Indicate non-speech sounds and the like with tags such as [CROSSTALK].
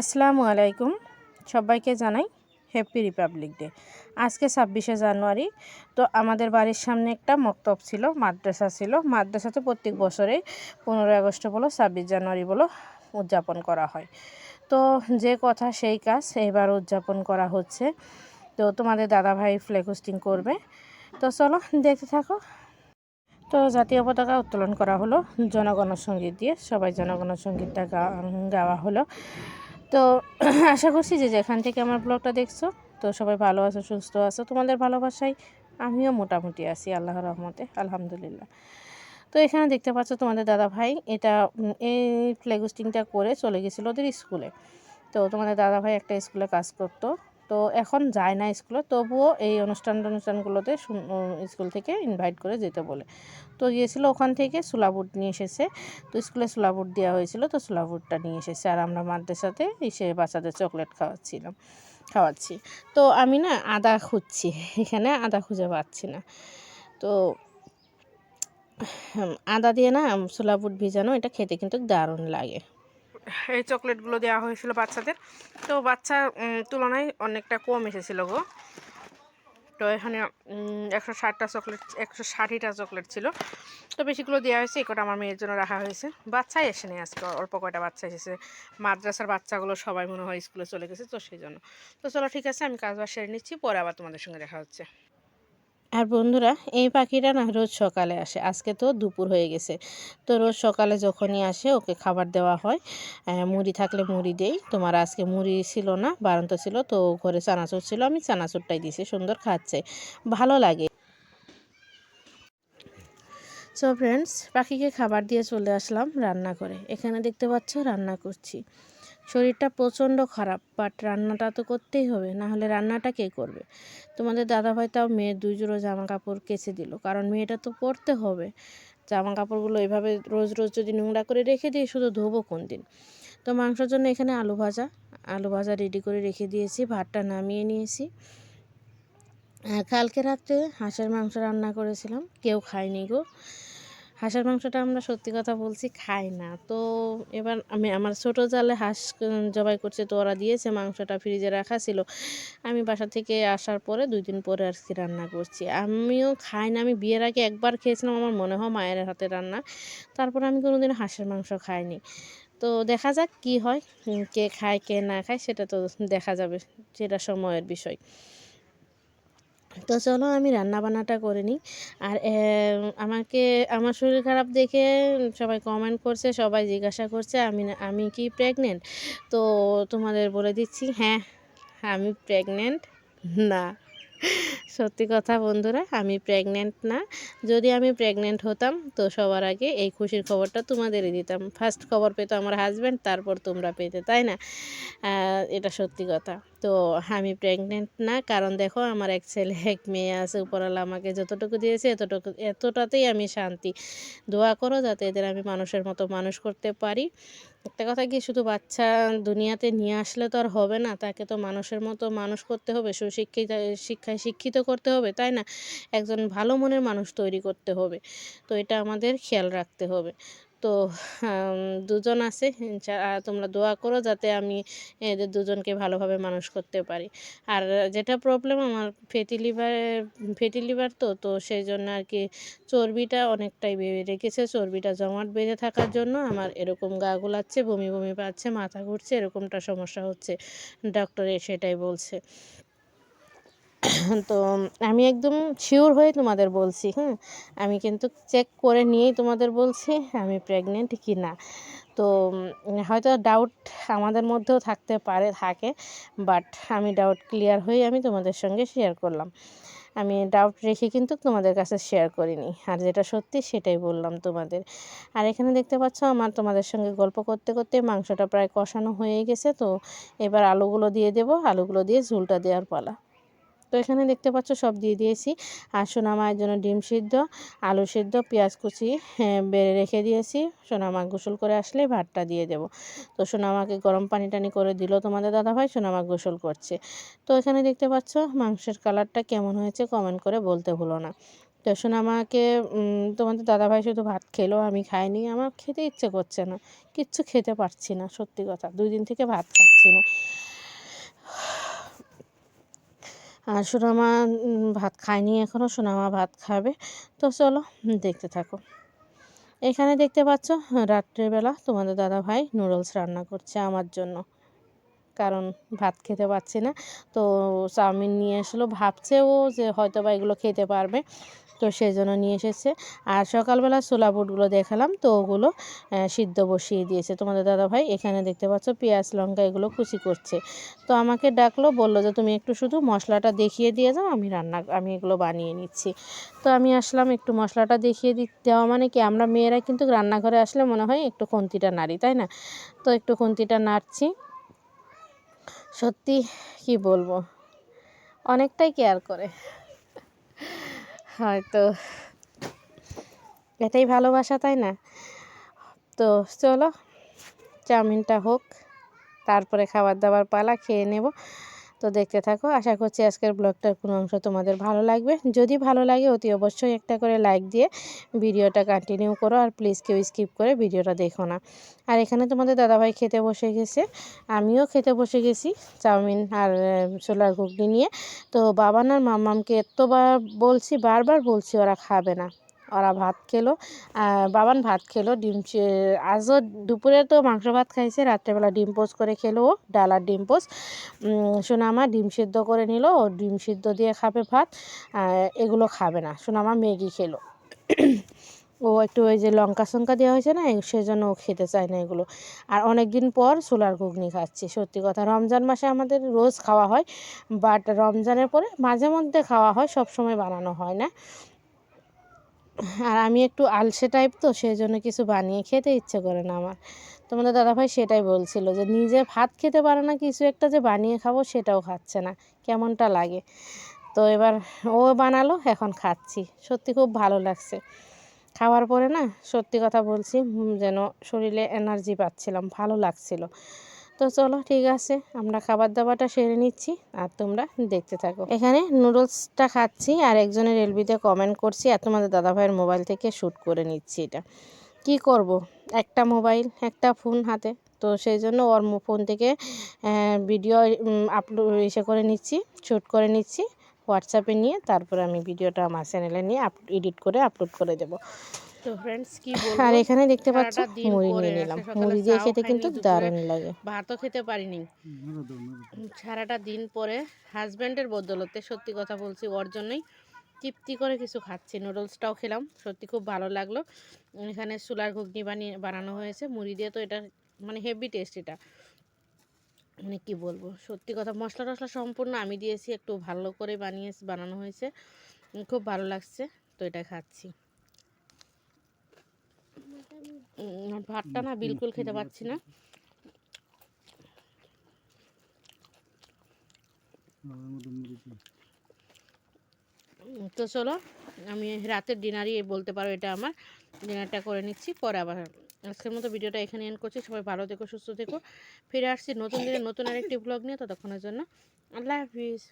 আসসালামু আলাইকুম। সবাইকে জানাই হ্যাপি রিপাবলিক ডে আজকে ছাব্বিশে জানুয়ারি, তো আমাদের বাড়ির সামনে একটা মক্তব ছিল, মাদ্রাসা ছিল। মাদ্রাসাতে প্রত্যেক বছরেই পনেরোই আগস্ট বলো, ছাব্বিশ জানুয়ারি বলো উদযাপন করা হয়। তো যে কথা সেই কাজ এবার উদযাপন করা হচ্ছে। তো তোমাদের দাদাভাই ফ্ল্যাগ হোস্টিং করবে। তো চলো দেখতে থাকো। তো জাতীয় পতাকা উত্তোলন করা হলো জনগণ সংগীত দিয়ে। সবাই জনগণ সঙ্গীতটা গাওয়া হলো। তো [CLEARS THROAT] আশা করছি যে যেখান থেকে আমার ব্লগটা দেখছ, তো সবাই ভালো আছো, সুস্থ আছো, তোমাদের ভালোবাসায় আমিও মোটামুটি আছি আল্লাহ রহমতে, আলহামদুলিল্লাহ। তো এখানে দেখতে পাচ্ছ তোমাদের দাদা ভাই, এটা এই ফ্ল্যাগোস্টিংটা করে চলে গেছিল ওদের স্কুলে। তো তোমাদের দাদা ভাই একটা স্কুলে কাজ করতো তো এখন যায় না স্কুলে, তবুও এই অনুষ্ঠান অনুষ্ঠানগুলোতে স্কুল থেকে ইনভাইট করে যেতে বলে। তো গিয়েছিল ওখান থেকে সুলাবুট নিয়ে এসেছে। তো স্কুলে সুলাবুট দেওয়া হয়েছিল, তো সুলাবুটটা নিয়ে এসেছে। আর আমরা মাদ্রাসাতে এসে বাচ্চাদের চকলেট খাওয়াচ্ছিলাম, খাওয়াচ্ছি। তো আমি না আদা খুঁজছি, এখানে আদা খুঁজে পাচ্ছি না। তো আদা দিয়ে না সুলাবুট ভিজানো, এটা খেতে কিন্তু দারুণ লাগে। এই চকলেটগুলো দেওয়া হয়েছিল বাচ্চাদের। তো বাচ্চার তুলনায় অনেকটা কম এসেছিল গো। তো এখানে একশো ষাটটা চকলেট, একশো ষাটিটা চকলেট ছিল। তো বেশিগুলো দেওয়া হয়েছে, এই আমার মেয়ের জন্য রাখা হয়েছে। বাচ্চাই এসে নেই আজকে, অল্প কয়টা বাচ্চা এসেছে। মাদ্রাসার বাচ্চাগুলো সবাই মনে হয় স্কুলে চলে গেছে, তো সেই জন্য। তো চলো ঠিক আছে, আমি কাজ বাজ সেরে নিচ্ছি, পরে আবার তোমাদের সঙ্গে দেখা হচ্ছে। আর বন্ধুরা, এই পাখিটা না রোজ সকালে আসে। আজকে তো দুপুর হয়ে গেছে। তো রোজ সকালে যখনই আসে, ওকে খাবার দেওয়া হয়। মুড়ি থাকলে মুড়ি দেই। তোমার আজকে মুড়ি ছিল না, বারন্ত ছিল, তো ঘরে চানাচুর ছিল। আমি চানাচুরটাই দিয়েছি, সুন্দর খাচ্ছে। ভালো লাগে। সো ফ্রেন্ডস পাখিকে খাবার দিয়ে চলে আসলাম রান্না করে। এখানে দেখতে পাচ্ছ, রান্না করছি। শরীরটা প্রচণ্ড খারাপ বাট রান্নাটা তো করতেই হবে, না হলে রান্নাটা কে করবে? তোমাদের দাদাভাই তাও মেয়ের দুই জোড়ো জামা কাপড় কেচে দিল, কারণ মেয়েটা তো পরতে হবে। জামা কাপড়গুলো এভাবে রোজ রোজ যদি নোংরা করে রেখে দিই, শুধু ধোবো কোন দিন? তো মাংসের জন্য এখানে আলু ভাজা আলু ভাজা রেডি করে রেখে দিয়েছি, ভাতটা নামিয়ে নিয়েছি। কালকে রাত্রে হাঁসের মাংস রান্না করেছিলাম, কেউ খায়নি গো। হাঁসের মাংসটা আমরা সত্যি কথা বলছি খাই না। তো এবার আমি আমার ছোটো জালে হাঁস জবাই করছে তো ওরা দিয়েছে, মাংসটা ফ্রিজে রাখা ছিল। আমি বাসা থেকে আসার পরে দুই দিন পরে আর কি রান্না করছি। আমিও খাই না, আমি বিয়ের আগে একবার খেয়েছিলাম, আমার মনে হয় মায়ের হাতে রান্না। তারপর আমি কোনো দিন হাঁসের মাংস খাইনি। তো দেখা যাক কি হয় কে খায়, কে না খায়, সেটা তো দেখা যাবে, সেটা সময়ের বিষয়। তো চলো আমি রান্না বান্নাটা করে নিই। আর আমাকে, আমার শরীর খারাপ দেখে সবাই কমেন্ট করছে, সবাই জিজ্ঞাসা করছে, আমি আমি কি প্রেগনেন্ট তো তোমাদের বলে দিচ্ছি হ্যাঁ আমি প্রেগনেন্ট না। সত্যি কথা বন্ধুরা, আমি প্রেগনেন্ট না। যদি আমি প্রেগনেন্ট হতাম, তো সবার আগে এই খুশির খবরটা তোমাদেরই দিতাম। ফার্স্ট খবর পেতো আমার হাজব্যান্ড তারপর তোমরা পেতে, তাই না? এটা সত্যি কথা। তো আমি প্রেগনেন্ট না। কারণ দেখো, আমার এক ছেলে, এক মেয়ে আছে উপরালা আমাকে যতটুকু দিয়েছে, এতটুকু, এতটাতেই আমি শান্তি। দোয়া করো যাতে এদের আমি মানুষের মতো মানুষ করতে পারি। একটা কথা কি, শুধু বাচ্চা দুনিয়াতে নিয়ে আসলে তো আর হবে না, তাকে তো মানুষের মতো মানুষ করতে হবে, সুশিক্ষিত, শিক্ষায় শিক্ষিত করতে হবে, তাই না? একজন ভালো মনের মানুষ তৈরি করতে হবে। তো এটা আমাদের খেয়াল রাখতে হবে। তো দুজন আছে তোমরা দোয়া করো যাতে আমি এদের দুজনকে ভালোভাবে মানুষ করতে পারি। আর যেটা প্রবলেম আমার ফেটি লিভার ফেটি লিভার তো তো সেই জন্য আর কি চর্বিটা অনেকটাই বেড়ে রেখেছে। চর্বিটা জমাট বেঁধে থাকার জন্য আমার এরকম গা গুলাচ্ছে, বমি বমি পাচ্ছে, মাথা ঘুরছে, এরকমটা সমস্যা হচ্ছে। ডক্টরে সেটাই বলছে। তো আমি একদম শিওর হয়ে তোমাদের বলছি, হুম? আমি কিন্তু চেক করে নিয়েই তোমাদের বলছি আমি প্রেগনেন্ট কি না। তো হয়তো ডাউট আমাদের মধ্যেও থাকতে পারে, থাকে বাট আমি ডাউট ক্লিয়ার হয়ে আমি তোমাদের সঙ্গে শেয়ার করলাম। আমি ডাউট রেখে কিন্তু তোমাদের কাছে শেয়ার করিনি, আর যেটা সত্যি সেটাই বললাম তোমাদের। আর এখানে দেখতে পাচ্ছ আমার তোমাদের সঙ্গে গল্প করতে করতে মাংসটা প্রায় কষানো হয়ে গেছে, তো এবার আলুগুলো দিয়ে দেবো, আলুগুলো দিয়ে ঝুলটা দেওয়ার পালা। তো এখানে দেখতে পাচ্ছ সব দিয়ে দিয়েছি। আর সোনা মায়ের জন্য ডিম সিদ্ধ আলু সিদ্ধ পেঁয়াজ কুচি হ্যাঁ, বেড়ে রেখে দিয়েছি। সোনা মা গোসল করে আসলে ভাতটা দিয়ে দেব। তো সোনা মাকে গরম পানি টানি করে দিল তোমাদের দাদাভাই সোনা মা গোসল করছে। তো এখানে দেখতে পাচ্ছ মাংসের কালারটা কেমন হয়েছে কমেন্ট করে বলতে ভুলো না। তো সোনামাকে তোমাদের দাদাভাই শুধু ভাত খেলো আমি খাইনি আমার খেতে ইচ্ছে করছে না। কিচ্ছু খেতে পারছি না সত্যি কথা। দুই দিন থেকে ভাত খাচ্ছি না। আর সোনামা ভাত খায়নি এখনও সোনামা ভাত খাবে। তো চলো দেখতে থাকো। এখানে দেখতে পাচ্ছ, রাত্রেবেলা তোমাদের দাদা ভাই নুডলস রান্না করছে আমার জন্য। কারণ ভাত খেতে পারছি না। তো চাউমিন নিয়ে আসলো ভাবছে ও যে হয়তো বা এগুলো খেতে পারবে। তো সেই জন্য নিয়ে এসেছে। আর সকালবেলা ছোলা বুটগুলো দেখালাম, তো ওগুলো সিদ্ধ বসিয়ে দিয়েছে। তোমাদের দাদা ভাই এখানে দেখতে পাচ্ছ পেঁয়াজ, লঙ্কা, এগুলো কুচি করছে। তো আমাকে ডাকলো, বলল যে তুমি একটু শুধু মশলাটা দেখিয়ে দিয়ে যাও, আমি রান্না, আমি এগুলো বানিয়ে নিচ্ছি। তো আমি আসলাম একটু মশলাটা দেখিয়ে দেওয়া মানে কি, আমরা মেয়েরা কিন্তু রান্নাঘরে আসলে মনে হয় একটু খুন্তিটা নাড়ি, তাই না? তো একটু খুন্তিটা নাড়ছি। সত্যি কি বলব, অনেকটাই কেয়ার করে। হয়তো এটাই ভালোবাসা, তাই না? তো চলো, চাউমিনটা হোক, তারপরে খাবার দাবার পালা খেয়ে নেব। তো দেখতে থাকো, আশা করছি আজকের ব্লগটার কোনো অংশ তোমাদের ভালো লাগবে। যদি ভালো লাগে অতি অবশ্যই একটা করে লাইক দিয়ে ভিডিওটা কন্টিনিউ করো আর প্লিজ কেউ স্কিপ করে ভিডিওটা দেখো না। আর এখানে তোমাদের দাদাভাই খেতে বসে গেছে, আমিও খেতে বসে গেছি চাউমিন আর ছোলার ঘুগনি নিয়ে। তো বাবা না মাম্মামকে এতবার বলছি, বারবার বলছি ওরা খাবে না। ওরা ভাত খেলো। বাবান ভাত খেলো, ডিম আজও দুপুরে তো মাংস ভাত খাইছে, রাত্রেবেলা ডিম পোস্ট করে খেলো ও, ডাল আর ডিম পোস্ট। সোনামা ডিম সিদ্ধ করে নিল, ও ডিম সিদ্ধ দিয়ে খাবে ভাত এগুলো খাবে না। সোনামা ম্যাগি খেলো। ও একটু ওই যে লঙ্কা সঙ্কা দেওয়া হয়েছে না সেজন্য ও খেতে চায় না এগুলো। আর অনেক দিন পর সোলার ঘুগনি খাচ্ছি, সত্যি কথা। রমজান মাসে আমাদের রোজ খাওয়া হয়, বাট রমজানের পরে মাঝে মধ্যে খাওয়া হয় সব সময় বানানো হয় না। আর আমি একটু আলসে টাইপ তো সেই জন্য কিছু বানিয়ে খেতে ইচ্ছে করে না আমার। তোমাদের দাদাভাই সেটাই বলছিল যে, নিজে ভাত খেতে পারে না, কিছু একটা যে বানিয়ে খাব সেটাও খাচ্ছে না, কেমনটা লাগে? তো এবার ও বানালো, এখন খাচ্ছি। সত্যি খুব ভালো লাগছে। খাওয়ার পরে না, সত্যি কথা বলছি যেন শরীরে এনার্জি পাচ্ছিলাম, ভালো লাগছিল। তো চলো ঠিক আছে, আমরা খাবার দাবারটা সেরে নিচ্ছি আর তোমরা দেখতে থাকো। এখানে নুডলসটা খাচ্ছি আর একজনের এলবিতে কমেন্ট করছি আর তোমাদের দাদাভাইয়ের মোবাইল থেকে শ্যুট করে নিচ্ছি এটা। কি করব? একটা মোবাইল একটা ফোন হাতে। তো সেই জন্য ওর ফোন থেকে ভিডিও আপলোড এসে করে নিচ্ছি শ্যুট করে নিচ্ছি। হোয়াটসঅ্যাপে নিয়ে তারপরে আমি ভিডিওটা আমার চ্যানেলে নিয়ে এডিট করে আপলোড করে দেবো। তো ফ্রেন্ডস কি আর এখানে দেখতে পাচ্ছ মুড়ি নিয়ে নিলাম। মুড়ি দিয়ে খেতে কিন্তু দারুণ লাগে। ভাতও খেতে পারিনি। সারাটা দিন পরে হাজব্যান্ডের বদলতে সত্যি কথা বলছি ওর জন্যই তৃপ্তি করে কিছু খাচ্ছি। নুডলসটাও খেলাম সত্যি খুব ভালো লাগল। এখানে সুলার ঘুগনি বানিয়ে বানানো হয়েছে। মুড়ি দিয়ে তো এটা মানে হেভি টেস্ট এটা। মানে কি বলব? সত্যি কথা মশলা টশলা সম্পূর্ণ আমি দিয়েছি একটু ভালো করে বানিয়ে বানানো হয়েছে। খুব ভালো লাগছে তো এটা খাচ্ছি। ভাতটা না বিলকুল খেতে পাচ্ছি না। তো চলো, আমি রাতের ডিনারই বলতে পারো এটা আমার। ডিনারটা করে নিচ্ছি, পরে আবার আজকের মতো ভিডিওটা এখানে এন্ড করছি। সবাই ভালো থেকো, সুস্থ থেকো। ফিরে আসছি নতুন দিনে নতুন আরেকটি ব্লগ নিয়ে ততক্ষণের জন্য। আল্লাহ হাফিজ।